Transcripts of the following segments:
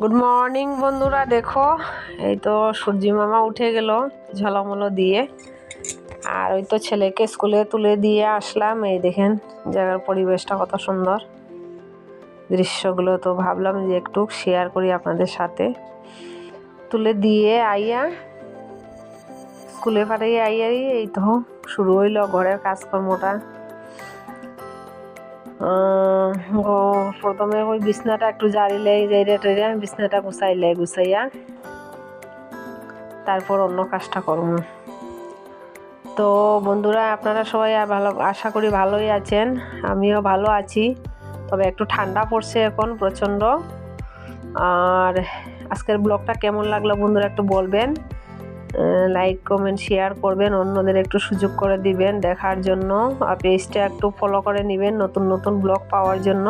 Good morning বন্ধুরা, দেখো, এই তো সূর্যি মামা উঠে গেল ঝলমলো দিয়ে। আর ওই তো ছেলেকে স্কুলে তুলে দিয়ে আসলাম, এই দেখেন জায়গার পরিবেশটা কত সুন্দর। দৃশ্যগুলো তো ভাবলাম যে একটু শেয়ার করি আপনাদের সাথে। তুলে দিয়ে আইয়া, স্কুলে পাঠিয়ে আইয়াই এই তো শুরু হইল ঘরের কাজকর্মটা। প্রথমে ওই বিছনাটা একটু জারিলে জাইরে টাইরে বিছনাটা গুছাইলে গুছাইয়া তারপর অন্য কাজটা করব তো বন্ধুরা, আপনারা সবাই ভালো, আশা করি ভালোই আছেন। আমিও ভালো আছি। তবে একটু ঠান্ডা পড়ছে এখন প্রচণ্ড। আর আজকের ব্লগটা কেমন লাগল বন্ধুরা একটু বলবেন। লাইক কমেন্ট শেয়ার করবেন, অন্যদের একটু সুযোগ করে দিবেন দেখার জন্য। আর পেজটা একটু ফলো করে নেবেন নতুন নতুন ব্লগ পাওয়ার জন্য।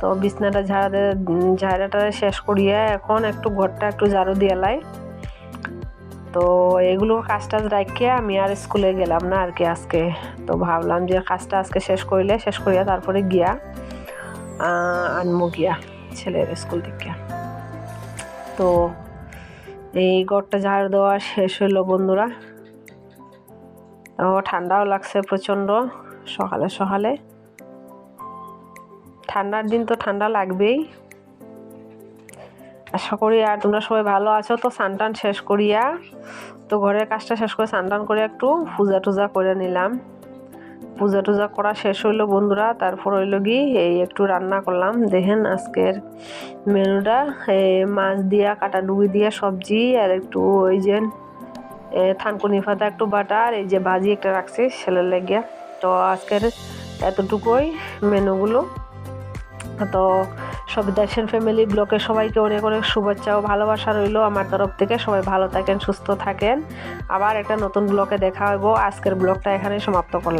তো বিছনাটা ঝাড়া ঝাড়াটা শেষ করিয়া এখন একটু ঘরটা একটু ঝাড়ু দিয়ে লাই। তো এগুলো কাজ টাজ রাখিয়া আমি আর স্কুলে গেলাম না আর কি আজকে। তো ভাবলাম যে কাজটা আজকে শেষ করিলে, শেষ করিয়া তারপরে গিয়া আনমু গিয়া ছেলের স্কুল থেকে। তো এই ঘরটা ঝাড় দেওয়া শেষ হলো বন্ধুরা। ঠান্ডাও লাগছে প্রচণ্ড, সকালে সকালে। ঠান্ডার দিন তো ঠান্ডা লাগবেই। আশা করি আর তোমরা সবাই ভালো আছো, তো স্নান শেষ করিয়া, তো ঘরের কাজটা শেষ করে স্নান করে একটু পূজা টুজা করে নিলাম। পূজা টুজা করা শেষ হইল বন্ধুরা। তারপর হইল কি, এই একটু রান্না করলাম। দেখেন আজকের মেনুটা মাছ দিয়া কাটা ডুবি দিয়া সবজি, আর একটু ওই যে থানকুনি পাতা, একটু বাটা, আর এই যে ভাজি একটা রাখছি ছেলের লেগিয়া। তো আজকের এতটুকুই মেনুগুলো। তো সব সবিদাসেন ফ্যামিলি ব্লকে সবাইকে অনেক অনেক শুভেচ্ছা ও ভালোবাসা রইল আমার তরফ থেকে। সবাই ভালো থাকেন, সুস্থ থাকেন। আবার একটা নতুন ব্লকে দেখা হইব। আজকের ব্লগটা এখানে সমাপ্ত করলাম।